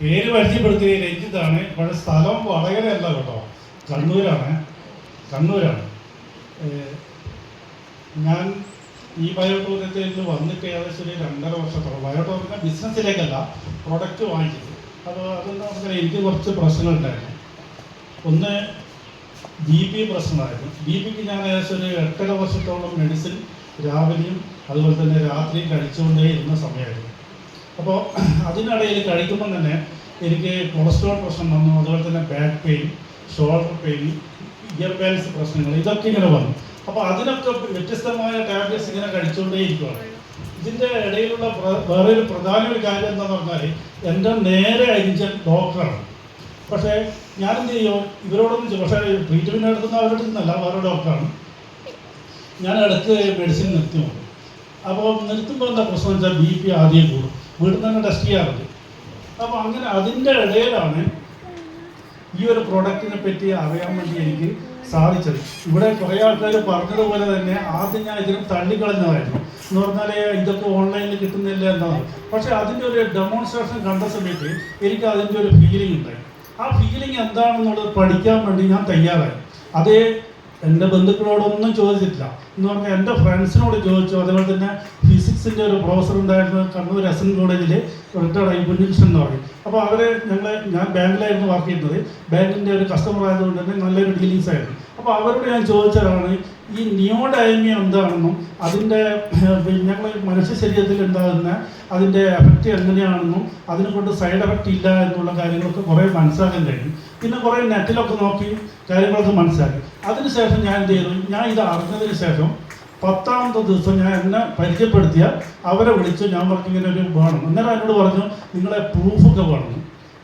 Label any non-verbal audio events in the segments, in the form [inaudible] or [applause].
പേര് പരിചയപ്പെടുത്തിയ രഞ്ജിത്താണ് പക്ഷെ സ്ഥലം വടകരയല്ല കേട്ടോ. കണ്ണൂരാണ്. കണ്ണൂരാണ്. ഞാൻ ഈ ബയോടൂറിനത്തിൽ വന്നിട്ട് ഏകദേശം ഒരു രണ്ടര വർഷത്തോളം. ബയോടോറിയ ബിസിനസ്സിലേക്കല്ല പ്രൊഡക്റ്റ് വാങ്ങിച്ചത്. അപ്പോൾ അതെന്താ പറഞ്ഞാൽ എനിക്ക് കുറച്ച് പ്രശ്നങ്ങളുണ്ടായിരുന്നു ഒന്ന് ബി പി പ്രശ്നമായിരുന്നു. ബി പിക്ക് ഞാൻ ഏകദേശം ഒരു എട്ടര വർഷത്തോളം മെഡിസിൻ രാവിലെയും അതുപോലെ തന്നെ രാത്രിയും കഴിച്ചുകൊണ്ടേ ഇരുന്ന സമയമായിരുന്നു. അപ്പോൾ അതിനിടയിൽ കഴിക്കുമ്പോൾ തന്നെ എനിക്ക് കൊളസ്ട്രോൾ പ്രശ്നം വന്നു അതുപോലെ തന്നെ back pain shoulder pain ear balance പ്രശ്നങ്ങൾ ഇതൊക്കെ ഇങ്ങനെ വന്നു. അപ്പോൾ അതിനൊക്കെ വ്യത്യസ്തമായ ടാബ്ലറ്റ്സ് ഇങ്ങനെ കഴിച്ചുകൊണ്ടേ ഇരിക്കുകയാണ് ഇതിന്റെ ഇടയിലുള്ള വേറെ ഒരു പ്രധാന ഒരു കാര്യം എന്താണെന്ന് പറഞ്ഞാൽ എന്റെ നേരെ അഴിഞ്ഞ ഡോക്ടറാണ് പക്ഷേ ഞാനെന്ത് ചെയ്യും? ഇവരോടൊന്നും പക്ഷേ ട്രീറ്റ്മെന്റ് നടത്തുന്ന അവരുടെ നിന്നല്ല വേറെ ഡോക്ടറാണ് ഞാൻ ഇടയ്ക്ക് മെഡിസിൻ നിർത്തും. അപ്പോൾ നിർത്തുമ്പോൾ എന്താ പ്രശ്നം വെച്ചാൽ ബി പി ആദ്യം കൂടും. വീട്ടിൽ തന്നെ ടെസ്റ്റ് ചെയ്യാറുണ്ട്. അപ്പോൾ അങ്ങനെ അതിന്റെ ഇടയിലാണ് ഈ ഒരു പ്രോഡക്റ്റിനെ പറ്റി അറിയാൻ വേണ്ടി എനിക്ക് സാധിച്ചത്. ഇവിടെ കുറേ ആൾക്കാർ പറഞ്ഞതുപോലെ തന്നെ ആദ്യം ഞാൻ ഇതിനും തള്ളിക്കളഞ്ഞതായിരുന്നു. എന്ന് പറഞ്ഞാൽ ഇതൊക്കെ ഓൺലൈനിൽ കിട്ടുന്നില്ല എന്നാണ് പക്ഷേ അതിന്റെ ഒരു ഡെമോൺസ്ട്രേഷൻ കണ്ട സമയത്ത് എനിക്ക് അതിന്റെ ഒരു ഫീലിംഗ് ഉണ്ടായി. ആ ഫീലിംഗ് എന്താണെന്നുള്ളത് പഠിക്കാൻ വേണ്ടി ഞാൻ തയ്യാറായി. അതേ എന്റെ ബന്ധുക്കളോടൊന്നും ചോദിച്ചിട്ടില്ല. എന്ന് പറഞ്ഞാൽ എന്റെ ഫ്രണ്ട്സിനോട് ചോദിച്ചു. അതുപോലെ തന്നെ ഫിസിക്സിന്റെ ഒരു പ്രൊഫസർ ഉണ്ടായിരുന്ന കണ്ണൂർ എസ് എൻ കോളേജിൽ റിട്ടയർഡായി കുഞ്ഞികൃഷ്ണൻ എന്ന് പറയും. അപ്പോൾ അവരെ ഞങ്ങൾ ഞാൻ ബാങ്കിലായിരുന്നു വർക്ക് ചെയ്യുന്നത്. ബാങ്കിന്റെ ഒരു കസ്റ്റമർ ആയതുകൊണ്ട് തന്നെ നല്ലൊരു ഡീലിങ്സ് ആയിരുന്നു. അപ്പോൾ അവരോട് ഞാൻ ചോദിച്ചതാണ് ഈ നിയോഡയമി എന്താണെന്നും അതിന്റെ ഞങ്ങൾ മനുഷ്യ ശരീരത്തിൽ ഉണ്ടാകുന്ന അതിന്റെ എഫക്റ്റ് എങ്ങനെയാണെന്നും അതിനെ കൊണ്ട് സൈഡ് എഫക്റ്റ് ഇല്ല എന്നുള്ള കാര്യങ്ങളൊക്കെ കുറേ മനസ്സിലാക്കാൻ കഴിയും പിന്നെ കുറേ നെറ്റിലൊക്കെ നോക്കി കാര്യങ്ങളൊക്കെ മനസ്സിലാക്കി. അതിനുശേഷം ഞാൻ എന്ത് ചെയ്തു? ഞാൻ ഇത് അറിഞ്ഞതിന് ശേഷം പത്താമത്തെ ദിവസം ഞാൻ എന്നെ പരിചയപ്പെടുത്തിയ അവരെ വിളിച്ച് ഞാൻ പറഞ്ഞു ഇങ്ങനെ ഒരു വേണം അന്നേരം എന്നോട് പറഞ്ഞു നിങ്ങളെ പ്രൂഫൊക്കെ വേണം.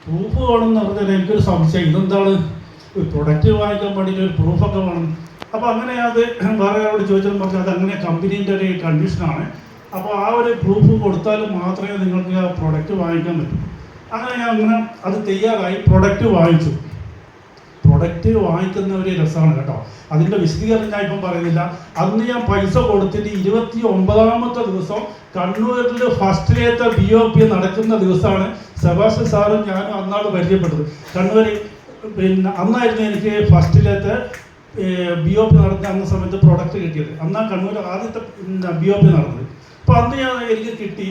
പ്രൂഫ് വേണം എന്ന് പറഞ്ഞാൽ എനിക്കൊരു സംശയം ഇതെന്താണ്? ഒരു പ്രൊഡക്റ്റ് വാങ്ങിക്കാൻ വേണ്ടിയിട്ട് ഒരു പ്രൂഫൊക്കെ വേണം. അപ്പോൾ അങ്ങനെ അത് വേറെ ആളോട് ചോദിച്ചാൽ പറഞ്ഞു അത് അങ്ങനെ കമ്പനീന്റെ ഒരു കണ്ടീഷനാണ് അപ്പോൾ ആ ഒരു പ്രൂഫ് കൊടുത്താൽ മാത്രമേ നിങ്ങൾക്ക് ആ പ്രൊഡക്റ്റ് വാങ്ങിക്കാൻ പറ്റൂ. അങ്ങനെ ഞാൻ അങ്ങനെ അത് തയ്യാറായി പ്രൊഡക്റ്റ് വാങ്ങിച്ചു. പ്രൊഡക്റ്റ് വാങ്ങിക്കുന്ന ഒരു രസമാണ് കേട്ടോ. അതിന്റെ വിശദീകരണം ഞാൻ ഇപ്പം പറയുന്നില്ല. അന്ന് ഞാൻ പൈസ കൊടുത്തിട്ട് ഇരുപത്തി ഒമ്പതാമത്തെ ദിവസം കണ്ണൂരിൽ ഫസ്റ്റിലേത്തെ ബി ഒ പി നടക്കുന്ന ദിവസമാണ് സെബാസ്റ്റ്യൻ സാറും ഞാനും അന്നാണ് പരിചയപ്പെട്ടത്. കണ്ണൂരിൽ പിന്നെ അന്നായിരുന്നു എനിക്ക് ഫസ്റ്റിലേത്തെ ബി ഒ പി നടന്ന അന്ന സമയത്ത് പ്രൊഡക്റ്റ് കിട്ടിയത്. അന്നാ കണ്ണൂർ ആദ്യത്തെ ബി ഒ പി നടന്നത്. അപ്പോൾ അന്ന് ഞാൻ എനിക്ക് കിട്ടി.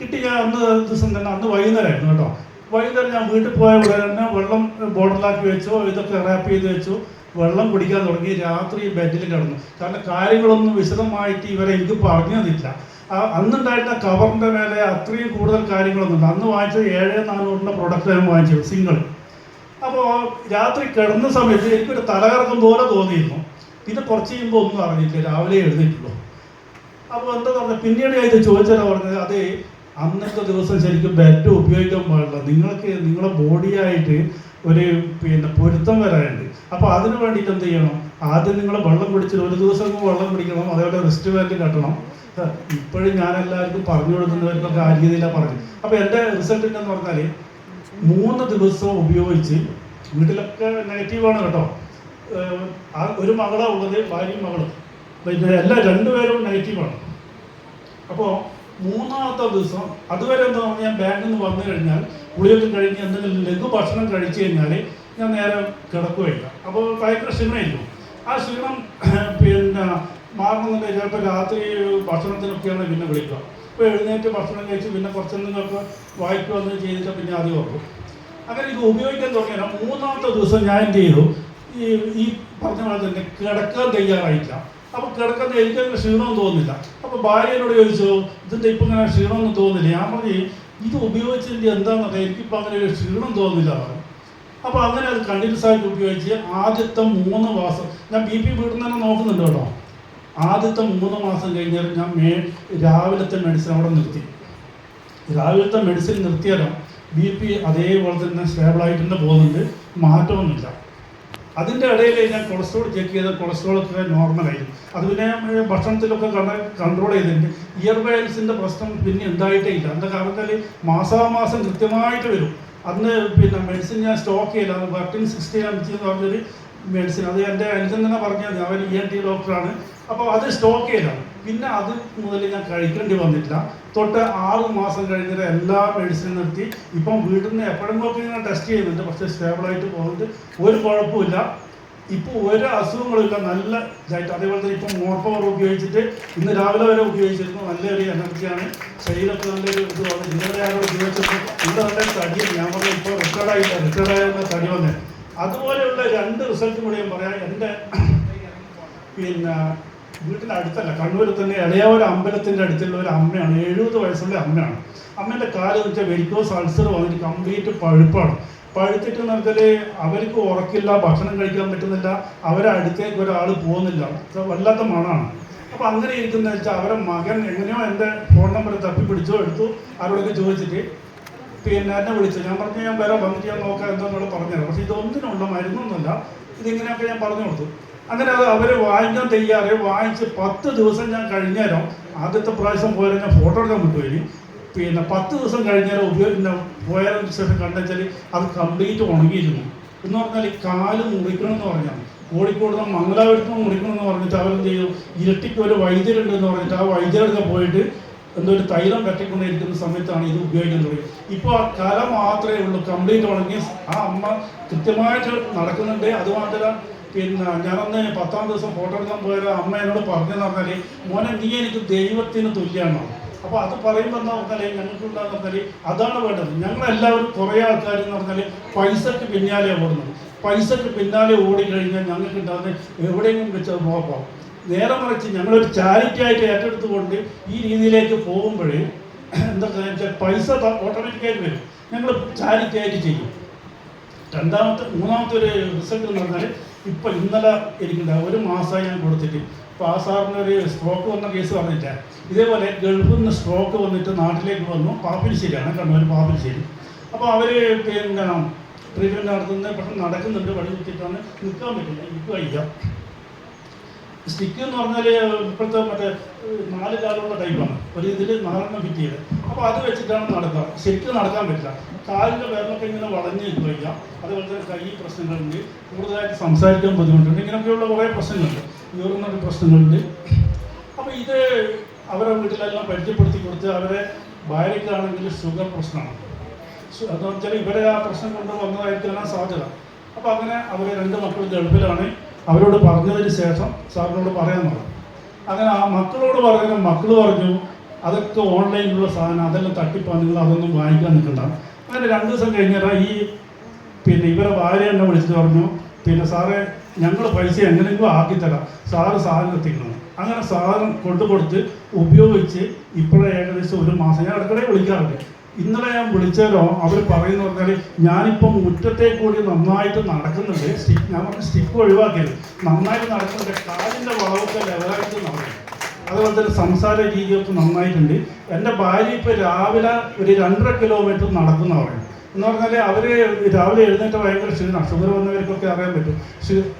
കിട്ടി ഞാൻ അന്ന് ദിവസം തന്നെ അന്ന് വൈകുന്നേരമായിരുന്നു കേട്ടോ. വൈകുന്നേരം ഞാൻ വീട്ടിൽ പോയ ഉടനെ തന്നെ വെള്ളം ബോട്ടിലാക്കി വെച്ചു ഇതൊക്കെ റാപ്പ് ചെയ്ത് വെച്ചു. വെള്ളം കുടിക്കാൻ തുടങ്ങി രാത്രി ബെഡിൽ കിടന്നു. കാരണം കാര്യങ്ങളൊന്നും വിശദമായിട്ട് ഇവരെ എനിക്ക് പറഞ്ഞതില്ല. അന്നുണ്ടായിരുന്ന കവറിന്റെ മേലെ അത്രയും കൂടുതൽ കാര്യങ്ങളൊന്നും ഉണ്ട് അന്ന് വാങ്ങിച്ചത് ഏഴ് നാനൂറിന്റെ പ്രൊഡക്റ്റ് ഞാൻ വാങ്ങിച്ചത് സിംഗിൾ അപ്പോൾ രാത്രി കിടന്ന സമയത്ത് എനിക്കൊരു തലകറക്കം പോലെ തോന്നിയിരുന്നു. പിന്നെ കുറച്ച് കഴിയുമ്പോൾ ഒന്നും അറിഞ്ഞില്ല രാവിലെ എഴുന്നേറ്റുള്ളൂ അപ്പോൾ എന്താ പറഞ്ഞത്? പിന്നീട് ഞാൻ ഇത് ചോദിച്ചാൽ പറഞ്ഞത്? അതെ അന്നത്തെ ദിവസം ശരിക്കും ബെറ്റ് ഉപയോഗിക്കാൻ പാടില്ല. നിങ്ങൾക്ക് നിങ്ങളെ ബോഡിയായിട്ട് ഒരു പിന്നെ പൊരുത്തം വരാനുണ്ട്. അപ്പോൾ അതിന് വേണ്ടിയിട്ട് എന്ത് ചെയ്യണം? ആദ്യം നിങ്ങൾ വെള്ളം കുടിച്ചിട്ട് ഒരു ദിവസം വെള്ളം കുടിക്കണം അതേപോലെ റിസ്റ്റ് ബാൻഡ് കെട്ടണം. ഇപ്പോഴും ഞാൻ എല്ലാവർക്കും പറഞ്ഞു കൊടുക്കുന്നവർക്കൊക്കെ ആ രീതിയിലാണ് പറഞ്ഞു അപ്പോൾ എന്റെ റിസൾട്ട് എന്ന് പറഞ്ഞാൽ മൂന്ന് ദിവസം ഉപയോഗിച്ച് വീട്ടിലൊക്കെ നെഗറ്റീവാണ് കേട്ടോ. ഒരു മകളാണ് ഉള്ളത് ഭാര്യയും മകളും. എല്ലാ രണ്ടുപേരും നെഗറ്റീവാണ് അപ്പോൾ മൂന്നാമത്തെ ദിവസം അതുവരെ എന്താ പറഞ്ഞാൽ ഞാൻ ബാങ്കിൽ നിന്ന് വന്നു കഴിഞ്ഞാൽ ഗുളിയൊക്കെ കഴിഞ്ഞ് എന്തെങ്കിലും ലഘു ഭക്ഷണം കഴിച്ചു കഴിഞ്ഞാൽ ഞാൻ നേരെ കിടക്കുകയില്ല അപ്പോൾ ഭയങ്കര ക്ഷീണമായിരുന്നു. ആ ക്ഷീണം [clears throat] പിന്നെ മാറണമെന്നുണ്ടെങ്കിൽ ചിലപ്പോൾ രാത്രി ഭക്ഷണത്തിനൊക്കെയാണ് പിന്നെ വിളിക്കുക. അപ്പോൾ എഴുന്നേറ്റ് ഭക്ഷണം കഴിച്ച് പിന്നെ കുറച്ചെന്തെങ്കിലുമൊക്കെ എന്ന് ചെയ്തിട്ട് പിന്നെ ആദ്യം വെക്കും അങ്ങനെ ഇത് ഉപയോഗിക്കാൻ തുടങ്ങിയാൽ മൂന്നാമത്തെ ദിവസം ഞാൻ എന്ത് ചെയ്തു? ഈ ഈ പറഞ്ഞ പോലെ തന്നെ കിടക്കാൻ തയ്യാറായില്ല. അപ്പോൾ എനിക്ക് എനിക്കങ്ങനെ ക്ഷീണം തോന്നുന്നില്ല. അപ്പോൾ ഭാര്യയോട് ചോദിച്ചു ഇതിന്റെ ഇപ്പം ഇങ്ങനെ ക്ഷീണമൊന്നും തോന്നുന്നില്ല. ഞാൻ പറഞ്ഞു ഇത് ഉപയോഗിച്ചതിന്റെ എന്താണെന്നൊക്കെ എനിക്കിപ്പോ അങ്ങനെ ഒരു ക്ഷീണം തോന്നുന്നില്ല. പറഞ്ഞു. അപ്പോൾ അങ്ങനെ അത് കണ്ടിന്യൂസ് ആയിട്ട് ഉപയോഗിച്ച് ആദ്യത്തെ മൂന്ന് മാസം ഞാൻ ബി പി തന്നെ നോക്കുന്നുണ്ട് കേട്ടോ. ആദ്യത്തെ മൂന്ന് മാസം കഴിഞ്ഞാൽ ഞാൻ മേ രാവിലത്തെ മെഡിസിൻ അവിടെ നിർത്തി. രാവിലത്തെ മെഡിസിൻ നിർത്തിയാലും ബി പി അതേപോലെ തന്നെ സ്റ്റേബിളായിട്ട് തന്നെ പോകുന്നുണ്ട്. മാറ്റമൊന്നുമില്ല. അതിന്റെ ഇടയിൽ ഞാൻ കൊളസ്ട്രോൾ ചെക്ക് ചെയ്ത് കൊളസ്ട്രോൾ ഒക്കെ നോർമലായി അത് പിന്നെ ഭക്ഷണത്തിലൊക്കെ കണ്ട കൺട്രോൾ ചെയ്തിട്ടുണ്ട്. ഇയർ വയൽസിന്റെ പ്രശ്നം പിന്നെ ഉണ്ടായിട്ടേ ഇല്ല എന്താ കാരണത്താൽ മാസാമാസം കൃത്യമായിട്ട് വരും. അന്ന് പിന്നെ മെഡിസിൻ ഞാൻ സ്റ്റോക്ക് ചെയ്യില്ല അത് വർട്ടിൻ സിക്സ്റ്റി അഞ്ച് എന്ന് പറഞ്ഞൊരു മെഡിസിൻ അത് എന്റെ അനുജൻ തന്നെ പറഞ്ഞത് അവൻ ഇ എൻ ടി ഡോക്ടറാണ് അപ്പോൾ അത് സ്റ്റോക്ക് ചെയ്യലാണ്. പിന്നെ അത് മുതൽ ഞാൻ കഴിക്കേണ്ടി വന്നിട്ടില്ല. തൊട്ട് ആറ് മാസം കഴിഞ്ഞിട്ട് എല്ലാ മെഡിസിനും നിർത്തി. ഇപ്പം വീട്ടിൽ നിന്ന് എപ്പോഴെങ്കിലും ഇങ്ങനെ ടെസ്റ്റ് ചെയ്യുന്നുണ്ട്. പക്ഷേ സ്റ്റേബിളായിട്ട് പോകുന്നുണ്ട്. ഒരു കുഴപ്പമില്ല ഇപ്പോൾ ഒരു അസുഖങ്ങളില്ല നല്ല ഇതായിട്ട് അതേപോലെ തന്നെ ഇപ്പം മോർ പവർ ഉപയോഗിച്ചിട്ട് ഇന്ന് രാവിലെ വരെ ഉപയോഗിച്ചിരുന്നു. നല്ലൊരു എനർജിയാണ് ശരീരത്തിൽ നല്ലൊരു ഇതുമാണ്. ഇന്നലെ ആരോ ഉപയോഗിച്ചപ്പോൾ ഇന്ന് നല്ല തടി. ഞാൻ പറഞ്ഞു ഇപ്പോൾ റിട്ടയർഡായില്ല റിട്ടയർഡായുള്ള തടി വന്നേ. അതുപോലെയുള്ള രണ്ട് റിസൾട്ടും കൂടി ഞാൻ പറയാം. എന്റെ പിന്നെ വീട്ടിന്റെ അടുത്തല്ല കണ്ണൂരിൽ തന്നെ ഇളയാവൂർ അമ്പലത്തിന്റെ അടുത്തുള്ള ഒരു അമ്മയാണ് എഴുപത് വയസ്സുള്ള അമ്മയാണ്. അമ്മേന്റെ കാൽ വെച്ചാൽ വെരിക്കോസ് അൾസർ വന്നിട്ട് കംപ്ലീറ്റ് പഴുപ്പാണ്. പഴുത്തിട്ട് നടത്തൽ അവർക്ക് ഉറക്കില്ല ഭക്ഷണം കഴിക്കാൻ പറ്റുന്നില്ല അവരെ അടുത്തേക്ക് ഒരാൾ പോകുന്നില്ല. വല്ലാത്ത മണമാണ് അപ്പോൾ അങ്ങനെ ഇരിക്കുന്ന വെച്ചാൽ അവരെ മകൻ എങ്ങനെയോ എന്റെ ഫോൺ നമ്പർ തപ്പി പിടിച്ചോ എടുത്തു അവരോടൊക്കെ ചോദിച്ചിട്ട് പിന്നെ എന്നെ വിളിച്ചു. ഞാൻ പറഞ്ഞു ഞാൻ വരാം വന്നിട്ട് ഞാൻ നോക്കാം എന്താണെന്നുള്ള പറഞ്ഞുതരാം. പക്ഷേ ഇതൊന്നിനുള്ള മരുന്നൊന്നുമില്ല ഇതിങ്ങനെയൊക്കെ ഞാൻ പറഞ്ഞു കൊടുത്തു. അങ്ങനെ അത് അവർ വാങ്ങിക്കാൻ തയ്യാറ്. വാങ്ങിച്ച് പത്ത് ദിവസം ഞാൻ കഴിഞ്ഞേരം ആദ്യത്തെ പ്രാവശ്യം പോയാലും ഞാൻ ഫോട്ടോ എടുക്കാൻ വിട്ടുപോയി പിന്നെ പത്ത് ദിവസം കഴിഞ്ഞാൽ ഉപയോഗിക്കുന്ന പോയതിനു ശേഷം കണ്ടെച്ചാൽ അത് കംപ്ലീറ്റ് ഉണങ്ങിയിരുന്നു എന്ന് പറഞ്ഞാൽ ഈ കാൽ മുറിക്കണം എന്ന് പറഞ്ഞാൽ കോഴിക്കോട് മംഗലാപുരത്ത് മുറിക്കണം എന്ന് പറഞ്ഞിട്ട് അവരെന്ത് ചെയ്തു? ഇരട്ടിക്ക് ഒരു വൈദ്യരുണ്ട് എന്ന് പറഞ്ഞിട്ട് ആ വൈദ്യരൊക്കെ പോയിട്ട് എന്തോ ഒരു തൈലം വെട്ടിക്കൊണ്ടിരിക്കുന്ന സമയത്താണ് ഇത് ഉപയോഗിക്കാൻ തുടങ്ങിയത്. ഇപ്പോൾ ആ കല മാത്രമേ ഉള്ളൂ. കംപ്ലീറ്റ് ഉണങ്ങി ആ അമ്മ കൃത്യമായിട്ട് നടക്കുന്നുണ്ട്. അതുമാത്രമല്ല പിന്നെ ഞാനന്ന് പത്താം ദിവസം ഫോട്ടോ എടുക്കാൻ പോയ അമ്മ എന്നോട് പറഞ്ഞെന്ന് പറഞ്ഞാൽ മോനെ നീ എനിക്ക് ദൈവത്തിന് തുല്യമാണ്? അപ്പോൾ അത് പറയുമ്പോൾ എന്താ പറഞ്ഞാൽ ഞങ്ങൾക്കുണ്ടാകുന്ന പറഞ്ഞാൽ അതാണ് വേണ്ടത്. ഞങ്ങളെല്ലാവരും കുറേ ആൾക്കാർ എന്ന് പറഞ്ഞാൽ പൈസക്ക് പിന്നാലെ ഓടുന്നത്. പൈസക്ക് പിന്നാലെ ഓടിക്കഴിഞ്ഞാൽ ഞങ്ങൾക്ക് ഉണ്ടാകുന്ന എവിടെയെങ്കിലും വെച്ച് നോക്കാം. നേരെ മറിച്ച് ഞങ്ങളൊരു ചാരിറ്റി ആയിട്ട് ഏറ്റെടുത്തുകൊണ്ട് ഈ രീതിയിലേക്ക് പോകുമ്പോൾ എന്താ വെച്ചാൽ പൈസ ഓട്ടോമാറ്റിക്കായിട്ട് വരും. ഞങ്ങൾ ചാരിറ്റി ആയിട്ട് ചെയ്യും. രണ്ടാമത്തെ മൂന്നാമത്തെ ഒരു റിസൾട്ട് എന്ന് പറഞ്ഞാൽ ഇപ്പം ഇന്നലെ എനിക്കുണ്ടാവും ഒരു മാസമായി ഞാൻ കൊടുത്തിട്ട്. അപ്പോൾ ആ സാറിന് ഒരു സ്ട്രോക്ക് വന്ന കേസ് പറഞ്ഞില്ല? ഇതേപോലെ ഗൾഫിൽ നിന്ന് സ്ട്രോക്ക് വന്നിട്ട് നാട്ടിലേക്ക് വന്നു. പാപ്പിനിശ്ശേരിയാണ് കണ്ണൂർ പാപ്പിനിശ്ശേരി അപ്പോൾ അവർ പിന്നെ ട്രീറ്റ്മെന്റ് നടത്തുന്നത് പെട്ടെന്ന് നടക്കുന്നുണ്ട്. വഴി കുത്തിയിട്ടാണ് നിൽക്കാൻ പറ്റില്ല. എനിക്ക് വയ്യ. സ്റ്റിക്ക് എന്ന് പറഞ്ഞാൽ ഇപ്പോഴത്തെ മറ്റേ നാല് കാലുള്ള ടൈപ്പാണ് ഒരു ഇതിൽ നാലെണ്ണം ഫിറ്റ് ചെയ്ത്. അപ്പോൾ അത് വെച്ചിട്ടാണ് നടക്കുക. ശരിക്കും നടക്കാൻ പറ്റില്ല. കാലിന്റെ വിരലൊക്കെ ഇങ്ങനെ വളഞ്ഞ് നിൽക്കുക അതുപോലെ തന്നെ കൈ പ്രശ്നങ്ങളുണ്ട്. കൂടുതലായിട്ട് സംസാരിക്കാൻ ബുദ്ധിമുട്ടുണ്ട്. ഇങ്ങനെയൊക്കെയുള്ള കുറേ പ്രശ്നങ്ങളുണ്ട്. യൂറിനറി പ്രശ്നങ്ങളുണ്ട്. അപ്പോൾ ഇത് അവരെ വീട്ടിലെല്ലാം പരിചയപ്പെടുത്തി കൊടുത്ത് അവരെ ഭാര്യയ്ക്കാണെങ്കിൽ ഷുഗർ പ്രശ്നമാണ്. അതുകൊണ്ട് വെച്ചാൽ ഇവരെ ആ പ്രശ്നം കൊണ്ട് സാധ്യത. അപ്പോൾ അങ്ങനെ അവരെ രണ്ട് മക്കൾ ഗൾഫിലാണ്. അവരോട് പറഞ്ഞതിന് ശേഷം സാറിനോട് പറഞ്ഞു. അങ്ങനെ ആ മക്കളോട് പറയുന്ന മക്കൾ പറഞ്ഞു അതൊക്കെ ഓൺലൈനിലുള്ള സാധനം അതെല്ലാം തട്ടിപ്പാണ് നിങ്ങൾ അതൊന്നും വാങ്ങിക്കാൻ നിൽക്കണ്ട. അങ്ങനെ രണ്ട് ദിവസം കഴിഞ്ഞാൽ ഈ പിന്നെ ഇവരെ ഭാര്യ എന്നെ വിളിച്ചിട്ട് പറഞ്ഞു പിന്നെ സാറേ ഞങ്ങൾ പൈസ എങ്ങനെയെങ്കിലും ആക്കിത്തരാം സാറ് സാധനം എത്തിക്കണം. അങ്ങനെ സാധനം കൊണ്ടുകൊടുത്ത് ഉപയോഗിച്ച് ഇപ്പോഴേ ഏകദേശം ഒരു മാസം. ഞാൻ ഇടയ്ക്കിടെ വിളിക്കാറുണ്ട്. ഇന്നലെ ഞാൻ വിളിച്ചാലോ അവർ പറയുന്ന പറഞ്ഞാൽ ഞാനിപ്പം മുറ്റത്തെ കൂടി നന്നായിട്ട് നടക്കുന്നുണ്ട്. സ്റ്റിക്ക് ഞാൻ പറഞ്ഞ സ്റ്റിക്ക് ഒഴിവാക്കിയത്. നന്നായിട്ട് നടക്കുന്നുണ്ട്. കാലിന്റെ വളവൊക്കെ ലെവലായിട്ട് നടക്കും അതുപോലെ തന്നെ സംസാര രീതിയൊക്കെ നന്നായിട്ടുണ്ട്. എന്റെ ഭാര്യ ഇപ്പോൾ രാവിലെ ഒരു രണ്ടര കിലോമീറ്റർ നടക്കുന്ന പറയും എന്ന് പറഞ്ഞാൽ അവർ രാവിലെ എഴുന്നേറ്റ് ഭയങ്കര ക്ഷീണം ഷുഗർ വന്നവർക്കൊക്കെ അറിയാൻ പറ്റും.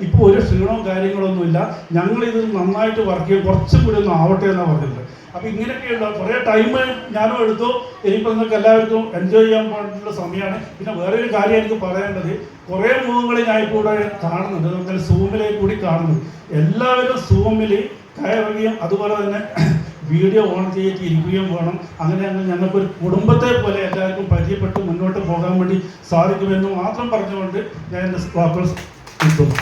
ഇപ്പോൾ ഒരു ക്ഷീണവും കാര്യങ്ങളൊന്നുമില്ല ഞങ്ങളിത് നന്നായിട്ട് വർക്ക് ചെയ്യും. കുറച്ചും കൂടി ഒന്ന് ആവട്ടെ എന്നാണ് പറഞ്ഞത് അപ്പോൾ ഇങ്ങനെയൊക്കെയുള്ള കുറേ ടൈം ഞാനും എടുത്തു. ഇനിയിപ്പോൾ നിങ്ങൾക്ക് എല്ലാവർക്കും എൻജോയ് ചെയ്യാൻ പാടുള്ള സമയമാണ്. പിന്നെ വേറൊരു ഒരു കാര്യം എനിക്ക് പറയേണ്ടത് കുറേ മുഖങ്ങൾ ഞാൻ ഇപ്പോൾ ഇവിടെ കാണുന്നുണ്ട് നമുക്ക് സൂമിലേക്ക് കൂടി കാണുന്നു. എല്ലാവരും സൂമിൽ കയറുകയും അതുപോലെ തന്നെ [clears throat] വീഡിയോ ഓൺ ചെയ്തിട്ട് ഇരിക്കുകയും വേണം. അങ്ങനെ അങ്ങനെയാണെങ്കിൽ ഞങ്ങൾക്കൊരു കുടുംബത്തെ പോലെ എല്ലാവർക്കും പരിചയപ്പെട്ട് മുന്നോട്ട് പോകാൻ വേണ്ടി സാധിക്കുമെന്ന് മാത്രം പറഞ്ഞുകൊണ്ട് ഞാൻ എന്റെ വാക്കുകൾ നിർത്തുന്നു.